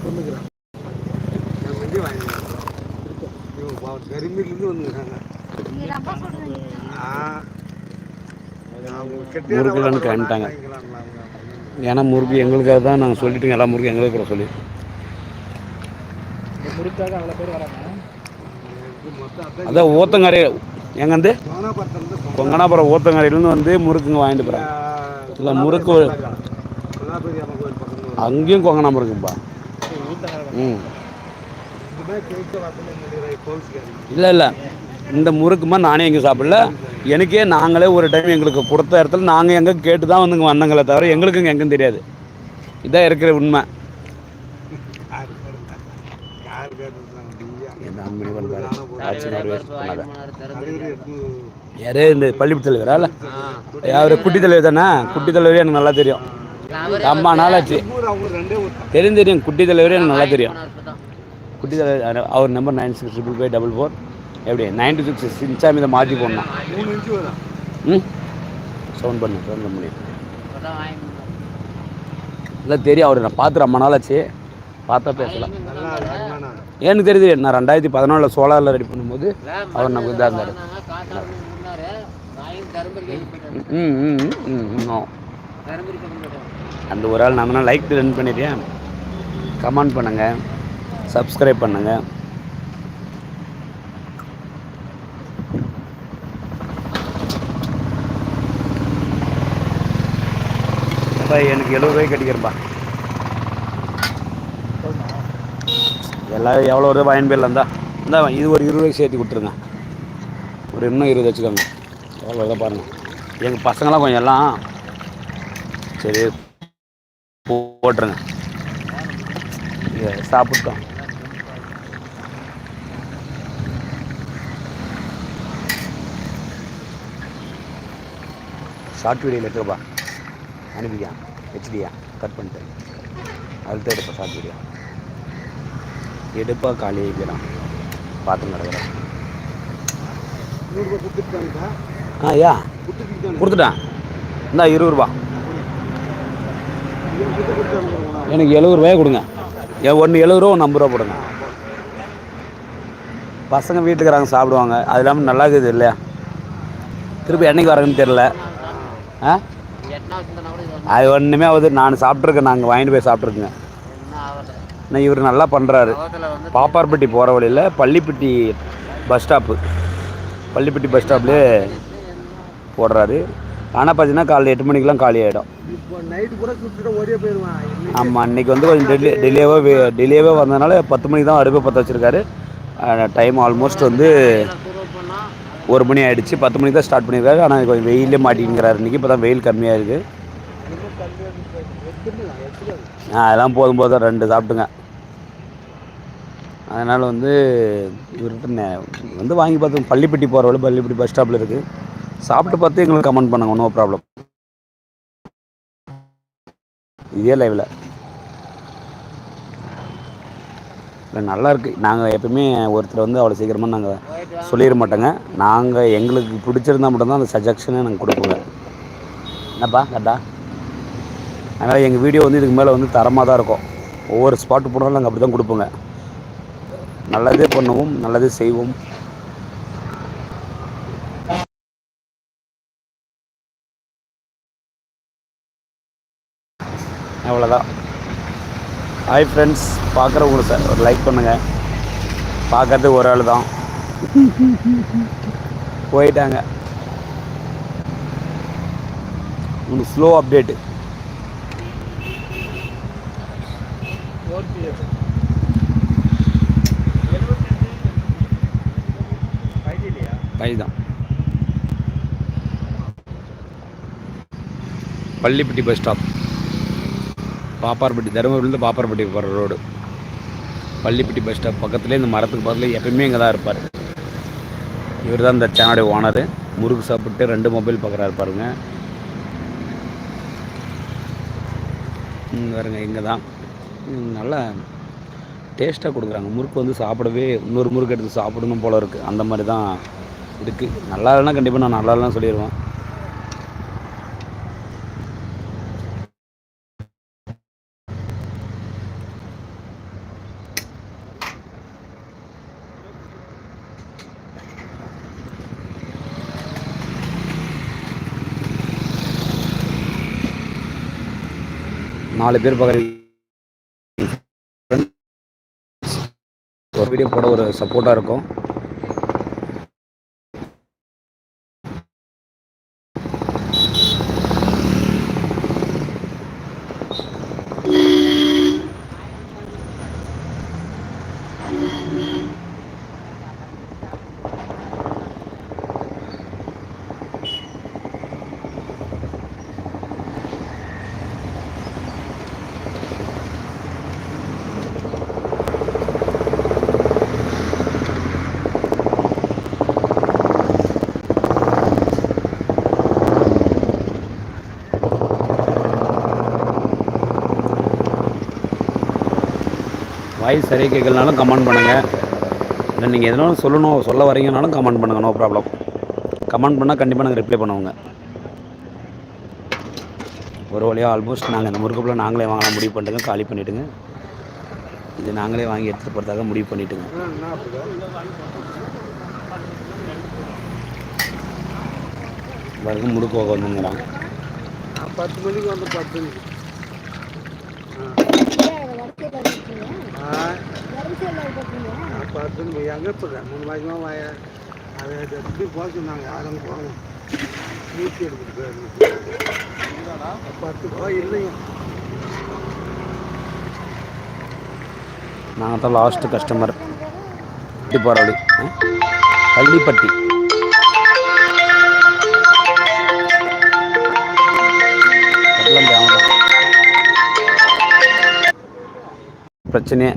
எப்போந்துக்கிறேன் நான் வண்டி வாங்கி இவங்க கரிமீர்லேருந்து வந்துக்கிறாங்க நீங்க ரப்பா சொல்றீங்க. ஆ. முறுக்குலன்னு கண்டுட்டாங்க. ஏன்னா முறுக்கு எங்களுக்காக தான் நாங்கள் சொல்லிட்டோம். எல்லா முறுக்கும் எங்களுக்கு கூட சொல்லி. இந்த முறுக்காக அவ்வளோ பேர் வராங்க. அதான் ஊத்தங்கரை எங்கேருந்து சோனாபுரத்துலேருந்து கொங்கனாபுரம் ஊத்தங்கரையிலேருந்து வந்து முறுக்குங்க வாங்கிட்டு போகிறேன் இல்ல, முறுக்கு. அங்கேயும் கொங்கனாபுரம் இருக்குப்பா இல்லை இல்லை. இந்த முறுக்குமா நானே எங்கே சாப்பிடல. எனக்கே நாங்களே ஒரு டைம் எங்களுக்கு கொடுத்த இடத்துல நாங்கள் எங்கே கேட்டு தான் வந்துங்க வந்தங்களே தவிர எங்களுக்கு இங்கே எங்கேயும் தெரியாது. இதான் இருக்கிற உண்மை. யார் இந்த பள்ளி தலைவரா இல்லை? அவர் குட்டி தலைவர் தானே? குட்டி தலைவரே எனக்கு நல்லா தெரியும். அம்மா நாளாச்சு தெரியும் தெரியும் குட்டி தலைவரே எனக்கு நல்லா தெரியும் குட்டி தலைவர் அவர் number nine six triple five double four எப்படி நைன்டி சிக்ஸ் சின்சாமி இதை மாற்றி போடணும் ம் சவுண்ட் பண்ணு சவுண்ட் பண்ணி இல்லை தெரியும் அவர் நான் பார்த்து ரொம்ப நாள் ஆச்சு பார்த்தா பேசலாம். எனக்கு தெரியுது நான் ரெண்டாயிரத்தி பதினாலில் சோலாரில் ரெடி பண்ணும்போது அவர் நமக்கு இதாக இருந்தார் ம் ம் ம், ம். அந்த ஒரு ஆள் நான் லைக் ரன் பண்ணிட்டேன் கமெண்ட் பண்ணுங்கள் சப்ஸ்கிரைப் பண்ணுங்கள் எனக்கு எழுபது ரூபாய்க்கு கட்டிக்கிறேன்ப்பா. எல்லாம் எவ்வளோ ரூபாய் பயன் பேரில் இருந்தா இந்தா இது ஒரு இருபது ரூபாய்க்கு சேர்த்து கொடுத்துருங்க. ஒரு இன்னும் இருபது வச்சுக்கோங்க. எவ்வளோ தான் பாருங்கள் எங்கள் பசங்களாம் கொஞ்சம் எல்லாம் சரி போட்டுருங்க. சாப்பிட்டோம். ஷார்ட் வீடியோவில் எடுத்துக்கப்பா. அனுப்பிக்கா. ஹெச்டியா கட் பண்ணிட்டு தான் எடுப்பா ஷார்ட் வீடியோ எடுப்பா காலி ஆகிக்கிறான் பார்த்து கொடுத்துட்டாங்கக்கா ஆ ஐயா கொடுத்துட்டு கொடுத்துட்டேன். இந்தா இருபது ரூபா. எனக்கு எழுபது ரூபாய் கொடுங்க. என் ஒன்று எழுபது ரூபா ஒன்று ஐம்பது ரூபா போடுங்க. பசங்க வீட்டுக்காரங்க சாப்பிடுவாங்க. அது இல்லாமல் நல்லா இருக்குது இல்லையா? திருப்பி என்னைக்கு வரேன்னு தெரில ஆ? அது ஒன்றுமே ஆகுது. நான் சாப்பிட்ருக்கேன் நாங்கள் வாங்கிட்டு போய் சாப்பிட்ருக்கேங்க நான் இவர் நல்லா பண்ணுறாரு பாப்பார்பட்டி போகிற வழியில் Pallipatti bus stop. Pallipatti bus ஸ்டாப்லேயே போடுறாரு. ஆனால் பார்த்தீங்கன்னா காலைல எட்டு மணிக்கெலாம் காலி ஆகிடும் ஆமாம் அன்றைக்கி வந்து கொஞ்சம் டிலே டிலேவாக டிலேவாக வந்ததுனால பத்து மணிக்கு தான் அடுப்பை பற்ற வச்சுருக்காரு. டைம் ஆல்மோஸ்ட் வந்து ஒரு மணி ஆயிடுச்சு. பத்து மணிக்கு தான் ஸ்டார்ட் பண்ணியிருக்காரு. ஆனால் கொஞ்சம் வெயிலே மாட்டிங்கிறாரு. இன்றைக்கி இப்போ தான் வெயில் கம்மியாக இருக்குது ஆ அதெல்லாம் போதும் போதும். ரெண்டு சாப்பிட்டுங்க அதனால் வந்து இவர்கிட்ட வந்து வாங்கி பார்த்து பள்ளிப்பட்டி போகிற வழி பள்ளிப்பட்டி பஸ் ஸ்டாப்பில் இருக்குது சாப்பிட்டு பார்த்து எங்களுக்கு கமெண்ட் பண்ணுங்க நோ ப்ராப்ளம் இதே லைவில் இல்லை நல்லா இருக்குது நாங்கள் எப்பவுமே ஒருத்தர் வந்து அவ்வளோ சீக்கிரமாக நாங்கள் சொல்லிட மாட்டோங்க. நாங்கள் எங்களுக்கு பிடிச்சிருந்தா மட்டும்தான் அந்த சஜஷனே நாங்கள் கொடுப்போங்க. என்னப்பா கரெக்டா? அதனால் எங்கள் வீடியோ வந்து இதுக்கு மேலே வந்து தரமாக தான் இருக்கும். ஒவ்வொரு ஸ்பாட்டு போனாலும் நாங்கள் அப்படி தான் கொடுப்போங்க. நல்லதே பண்ணுவோம் நல்லதே செய்வோம் அவ்வளோதான் ஹாய் ஃப்ரெண்ட்ஸ் பார்க்குறவங்க சார் ஒரு லைக் பண்ணுங்கள் பார்க்கறது ஒரு ஆள் தான். போயிட்டாங்க. உங்களுக்கு ஸ்லோ அப்டேட்டு ஓடிஎஃப் தான் பள்ளிப்பட்டி பஸ் ஸ்டாப் பாப்பார்பட்டி தருமபுரியிலேருந்து பாப்பார்பட்டி போகிற ரோடு பள்ளிப்பட்டி பஸ் ஸ்டாப் பக்கத்துலேயே இந்த மரத்துக்கு பக்கத்தில் எப்பயுமே இங்கே தான் இருப்பார். இவர் தான் இந்த சேனலுடைய ஓனர் முறுக்கு சாப்பிட்டு ரெண்டு மொபைல் பார்க்குறாரு பாருங்க. பாருங்க இங்கே தான். நல்லா டேஸ்ட்டாக கொடுக்குறாங்க. முறுக்கு வந்து சாப்பிடவே இன்னொரு முறுக்கு எடுத்து சாப்பிடணும் போல இருக்குது அந்த மாதிரி தான் இருக்குது நல்லா இல்லைன்னா கண்டிப்பாக நான் நல்லா இல்லைன்னு சொல்லிடுவேன் நாலு பேர் பார்க்குறீங்க ஒரு வீடியோ போட ஒரு சப்போர்ட்டாக இருக்கும். வாய்ஸ் சரியாக கேட்கலனாலும் கமெண்ட் பண்ணுங்கள் இல்லை நீங்கள் எதுனாலும் சொல்லணும் சொல்ல வரீங்கனாலும் கமெண்ட் பண்ணுங்கள் நோ ப்ராப்ளம். கமெண்ட் பண்ணால் கண்டிப்பாக நாங்கள் ரிப்ளை பண்ணுவோங்க. ஒரு வழியாக ஆல்மோஸ்ட் நாங்கள் இந்த முறுக்குப்பில் நாங்களே வாங்கலாம் முடிவு பண்ணிட்டுங்க காலி பண்ணிவிட்டுங்க இது நாங்களே வாங்கி எடுத்துகிட்டு போகிறதாக முடிவு பண்ணிட்டுங்க. என்ன வரைக்கும் முடுக்கு வந்துங்கிறான் பத்து மணிக்கு வந்து பத்து மணிக்கு ஆ பார்த்துன்னு போய் அங்கே போடுறேன் மூணு மாதமாக வாய அதை எப்படி போக சொன்னாங்க. யாரும் போகணும் நீச்சி எடுத்துட்டு போயிடணும் பத்து ரூபாய் இல்லைங்க. நாங்கள் தான் லாஸ்ட்டு கஸ்டமர் பட்டி போகிற வழி பள்ளிப்பட்டி. பிரச்சனையே.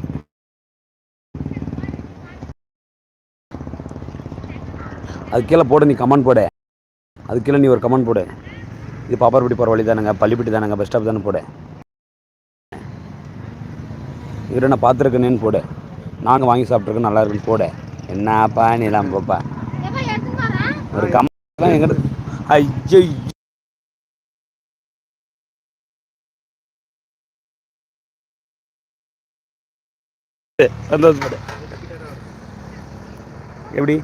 அது கீழே போடு நீ கமெண்ட் போடு. அது கீழே நீ ஒரு கமெண்ட் போடு. இது பாப்பார்பட்டி போகிற வழி தானுங்க பள்ளிப்பட்டி தானுங்க பஸ் ஸ்டாப் தானே போடு. இவரை நான் பார்த்துருக்கேனேன்னு போடு. நாங்கள் வாங்கி சாப்பிட்ருக்கோம் நல்லா இருக்குன்னு போடு. என்னப்பா நீ எல்லாம் போப்பா ஒரு கமெண்ட்லாம் எங்கிட்ட ஐயோ சந்தோஷப்படு எப்படி?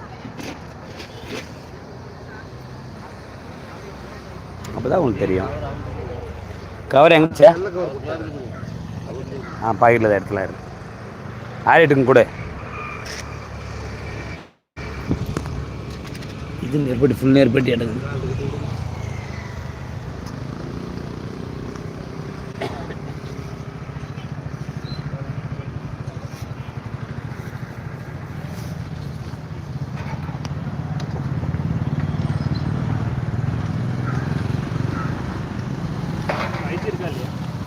அப்போதான் உங்களுக்கு தெரியும். கவர் எங்கச்சே ஆ பாக்கெட்டில் தான் இடத்துல இருக்கு. ஆடிட்டுங்க கூட. இது நெருப்பட்டி ஃபுல் நெருப்பட்டி எடுக்குது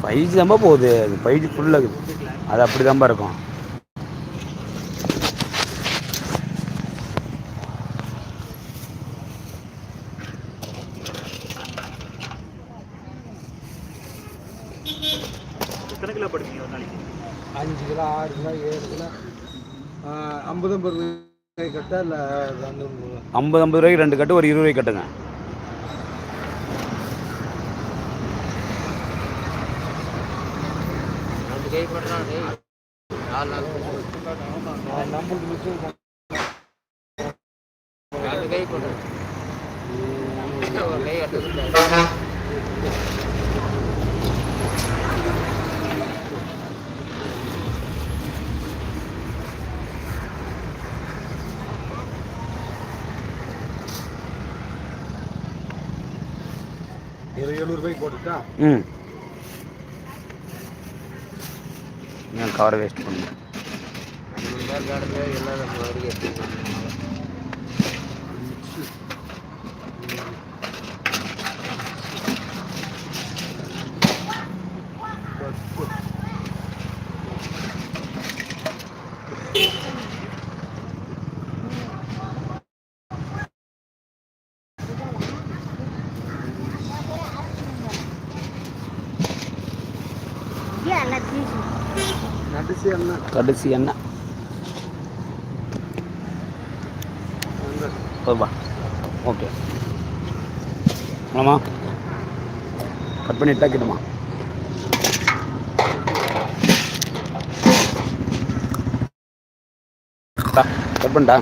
ஃபைவ் ஜி தான்ப்பா போகுது. அது ஃபைவ் ஜி ஃபுல்லாக அது அப்படி தான்ப்பா இருக்கும். எத்தனை கிலோ படுப்பீங்க ஒரு நாளைக்கு? அஞ்சு கிலோ ஆறு கிலோ ஏழு கிலோ. ஐம்பது ஐம்பது ரூபாய் கட்டா இல்லை ஐம்பது ஐம்பது ரூபாய்க்கு ரெண்டு கட்டு ஒரு இருபது ரூபாய்க்கு கட்டுங்க. நம்மளுக்கு மிச்சம் இரு எழுநூறுபாய்க்கு போட்டுட்டா? ம். நான் கவரை வேஸ்ட் பண்ணுங்க நடிச்சு கடைசி என்ன? போதுப்பா ஓகே. ஆமாம் கட் பண்ணி கிட்டமா கட் பண்ணிட்டா?